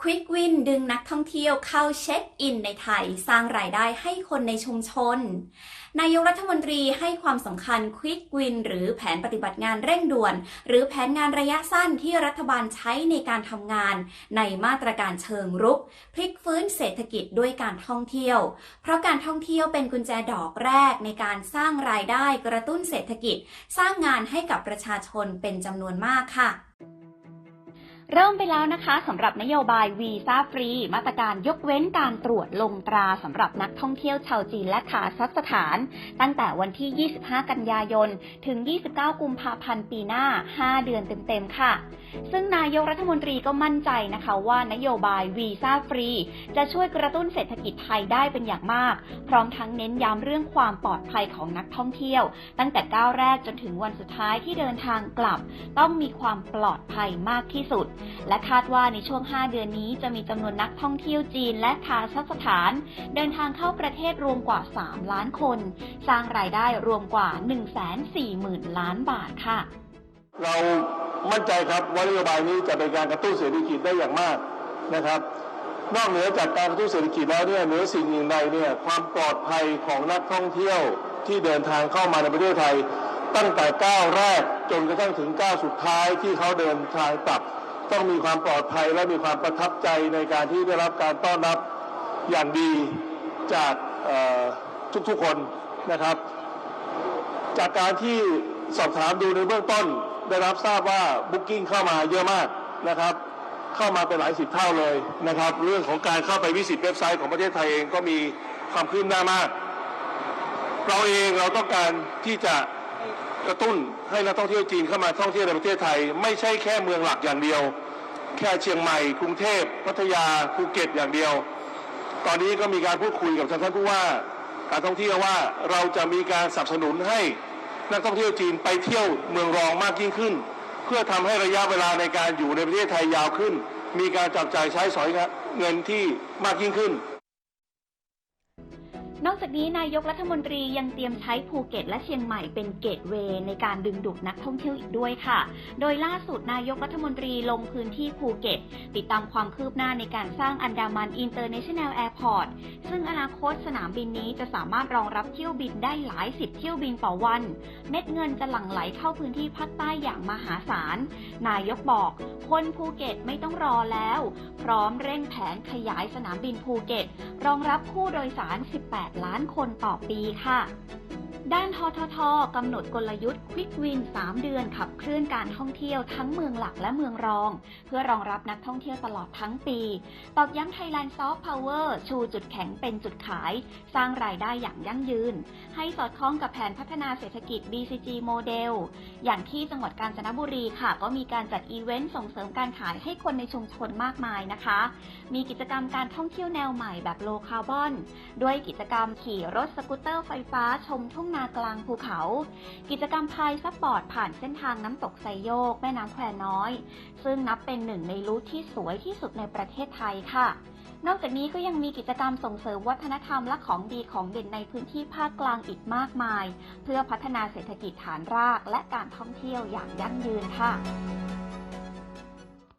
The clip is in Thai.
Quick Win ดึงนักท่องเที่ยวเข้าเช็คอินในไทย สร้างรายได้ให้คนในชุมชน นายกรัฐมนตรีให้ความสำคัญ Quick Win หรือแผนปฏิบัติงานเร่งด่วน หรือแผนงานระยะสั้นที่รัฐบาลใช้ในการทำงาน ในมาตรการเชิงรุก พลิกฟื้นเศรษฐกิจด้วยการท่องเที่ยว เพราะการท่องเที่ยวเป็นกุญแจดอกแรกในการสร้างรายได้กระตุ้นเศรษฐกิจ สร้างงานให้กับประชาชนเป็นจำนวนมากค่ะ เริ่มไปแล้วนะคะสำหรับนโยบายวีซ่าฟรี มาตรการยกเว้นการตรวจลงตราสำหรับนักท่องเที่ยวชาวจีนและคาซัคสถาน ตั้งแต่วันที่ 25 กันยายน ถึง 29 กุมภาพันธ์ปีหน้า 5 เดือนเต็มๆค่ะ ซึ่งนายกรัฐมนตรีก็มั่นใจนะคะว่านโยบายวีซ่าฟรี จะช่วยกระตุ้นเศรษฐกิจไทยได้เป็นอย่างมาก พร้อมทั้งเน้นย้ำเรื่องความปลอดภัยของนักท่องเที่ยว ตั้งแต่ก้าวแรกจนถึงวันสุดท้ายที่เดินทางกลับ ต้องมีความปลอดภัยมากที่สุดและคาดว่าในช่วง 5 เดือนนี้จะมีจำนวนนักท่องเที่ยวจีนและคาซัคสถาน เดินทางเข้าประเทศรวมกว่า 3 ล้านคน สร้างรายได้รวมกว่า 140,000 ล้านบาทค่ะ เรามั่นใจครับว่านโยบายนี้จะเป็นการกระตุ้นเศรษฐกิจได้อย่างมากนะครับนอกเหนือจากการกระตุ้นเศรษฐกิจแล้วเนี่ยเหนือสิ่งอื่นใดเนี่ยความปลอดภัยของนักท่องเที่ยวที่เดินทางเข้ามาในประเทศไทย ตั้งแต่ก้าวแรกจนกระทั่งถึงก้าวสุดท้ายที่เขาเดินทางกลับ ต้องมีความปลอดภัยและมีความประทับใจในการที่ได้รับการต้อนรับอย่างดีจากทุกๆคนนะครับ จากการที่สอบถามดูในเบื้องต้นได้รับทราบว่าบุ๊กิ้งเข้ามาเยอะมากนะครับ เข้ามาเป็นหลายสิบเท่าเลยนะครับ เรื่องของการเข้าไปวิสิตเว็บไซต์ของประเทศไทยเองก็มีความคืบหน้ามาก เราเองเราต้องการที่จะ กระตุ้นให้นักท่องเที่ยวจีนเข้ามาท่องเที่ยวในประเทศไทย ไม่ใช่แค่เมืองหลักอย่างเดียว แค่เชียงใหม่ กรุงเทพพัทยาภูเก็ตอย่างเดียว ตอนนี้ก็มีการพูดคุยกับทางท่านผู้ว่า การท่องเที่ยวว่าเราจะมีการสนับสนุนให้นักท่องเที่ยวจีนไปเที่ยวเมืองรองมากยิ่งขึ้น เพื่อทำให้ระยะเวลาในการอยู่ในประเทศไทยยาวขึ้น มีการจับจ่ายใช้สอยเงินที่มากยิ่งขึ้น นอกจากนี้นายกรัฐมนตรียังเตรียมใช้ภูเก็ตและเชียงใหม่เป็นเกตเวย์ในการดึงดูดนักท่องเที่ยวอีกด้วยค่ะ โดยล่าสุดนายกรัฐมนตรีลงพื้นที่ภูเก็ต ติดตามความคืบหน้าในการสร้างอันดามันอินเตอร์เนชั่นแนลแอร์พอร์ต ซึ่งอนาคตสนามบินนี้จะสามารถรองรับเที่ยวบินได้หลายสิบเที่ยวบินต่อวัน เม็ดเงินจะหลั่งไหลเข้าพื้นที่ภาคใต้อย่างมหาศาล นายกบอก คนภูเก็ตไม่ต้องรอแล้ว พร้อมเร่งแผนขยายสนามบินภูเก็ต รองรับผู้โดยสาร 18ล้านคนต่อปีค่ะ ด้านทททกำหนดกลยุทธ์ Quick Win 3เดือนขับเคลื่อนการท่องเที่ยวทั้งเมืองหลักและเมืองรอง เพื่อรองรับนักท่องเที่ยวตลอดทั้งปี ตอกย้ำ Thailand Soft Power ชูจุดแข็งเป็นจุดขาย สร้างรายได้อย่างยั่งยืน ให้สอดคล้องกับแผนพัฒนาเศรษฐกิจ BCG Model อย่างที่จังหวัดกาญจนบุรีค่ะ ก็มีการจัดอีเวนต์ส่งเสริมการขายให้คนในชุมชนมากมายนะคะ มีกิจกรรมการท่องเที่ยวแนวใหม่แบบโลคาร์บอน ด้วยกิจกรรมขี่รถสกูตเตอร์ไฟฟ้าชมทุ่งนากลางภูเขา กิจกรรมพายซับบอร์ดผ่านเส้นทางน้ำตกไซโยก แม่น้ำแควน้อย ซึ่งนับเป็นหนึ่งในรูทที่สวยที่สุดในประเทศไทยค่ะ นอกจากนี้ก็ยังมีกิจกรรมส่งเสริมวัฒนธรรมและของดีของเด่นในพื้นที่ภาคกลางอีกมากมาย เพื่อพัฒนาเศรษฐกิจฐานรากและการท่องเที่ยวอย่างยั่งยืนค่ะ